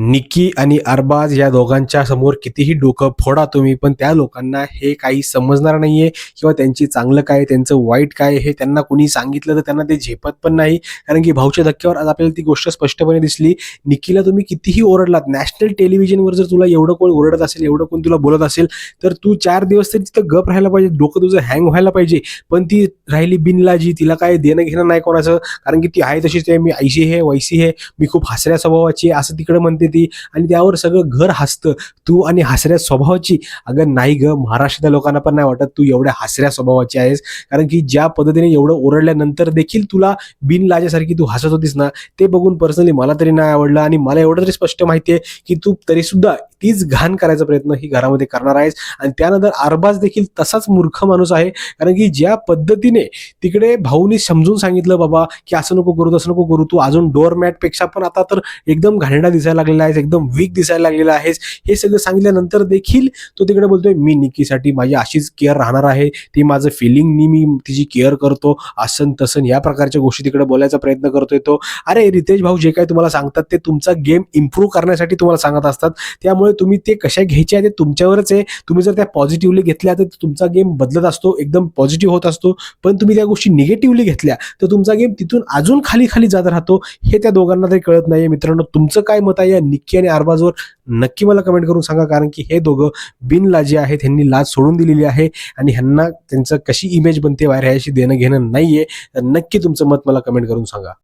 निक्की आणि अरबाज या दोघांच्या समोर कितीही डोकं फोडा तुम्ही पण त्या लोकांना हे काही समजणार नाहीये किंवा त्यांची चांगलं काय त्यांचं वाईट काय हे त्यांना कुणी सांगितलं तर त्यांना ते झेपत पण नाही. कारण की भाऊच्या धक्क्यावर आज आपल्याला ती गोष्ट स्पष्टपणे दिसली. निक्कीला तुम्ही कितीही ओरडलात नॅशनल टेलिव्हिजनवर जर तुला एवढं कोण ओरडत असेल एवढं कोण तुला बोलत असेल तर तू चार दिवस तरी तिथं गप राहायला पाहिजे डोकं तुझं हँग व्हायला पाहिजे. पण ती राहिली बिनलाजी तिला काय देणं घेणं नाही कोणाचं. कारण की ती आहे तशीच आहे मी ऐशी आहे वैसी आहे मी खूप हसऱ्या स्वभावाची आहे, असं तिकडे म्हणते. ती आणि त्यावर सगळं घर हसतं. तू आणि हसऱ्या स्वभावाची. अगं नाही ग महाराष्ट्रातल्या लोकांना पण नाही वाटत तू एवढ्या हसऱ्या स्वभावाची आहेस. कारण की ज्या पद्धतीने एवढं ओरडल्यानंतर देखील तुला बिनलाजासारखी तू हसत होतीस ना ते बघून पर्सनली मला तरी नाही आवडलं आणि मला एवढं तरी स्पष्ट माहिती आहे की तू तरी सुद्धा तीच घाण करायचा प्रयत्न ही घरामध्ये करणार आहेस. आणि त्यानंतर अरबाज देखील तसाच मूर्ख माणूस आहे. कारण की ज्या पद्धतीने तिकडे भाऊनी समजून सांगितलं बाबा की असं नको करू तसं नको करू तू अजून डोअर मॅटपेक्षा पण आता तर एकदम घाणेरडा दिसायला लागलेला आहेस एकदम वीक दिसायला लागलेला आहेस. हे सगळं सांगितल्यानंतर देखील तो तिकडे बोलतोय मी निकीसाठी माझी अशीच केअर राहणार आहे. ती माझं फिलिंगनी मी तिची केअर करतो. आसन तसन या प्रकारच्या गोष्टी तिकडे बोलायचा प्रयत्न करतोय तो. अरे रितेश भाऊ जे काही तुम्हाला सांगतात ते तुमचा गेम इम्प्रूव्ह करण्यासाठी तुम्हाला सांगत असतात. त्यामुळे तुम्ही ते कशा घ्यायचे आहे ते तुमच्यावरच आहे. तुम्ही जर त्या पॉझिटिव्हली घेतल्या तर तुमचा गेम बदलत असतो एकदम पॉझिटिव्ह होत असतो. पण तुम्ही त्या गोष्टी निगेटिव्हली घेतल्या तर तुमचा गेम तिथून अजून खाली खाली जात राहतो. हे त्या दोघांना तरी कळत नाही मित्रांनो तुमचं काय मत आहे या निक्की आणि अरबाजवर नक्की मला कमेंट करून सांगा कारण की हे दोघं बिनलाजी आहेत. ह्यांनी लाज सोडून दिलेली आहे आणि ह्यांना त्यांचं कशी इमेज बनते बाहेर ह्याशी देणं घेणं नाहीये. तर नक्की तुमचं मत मला कमेंट करून सांगा.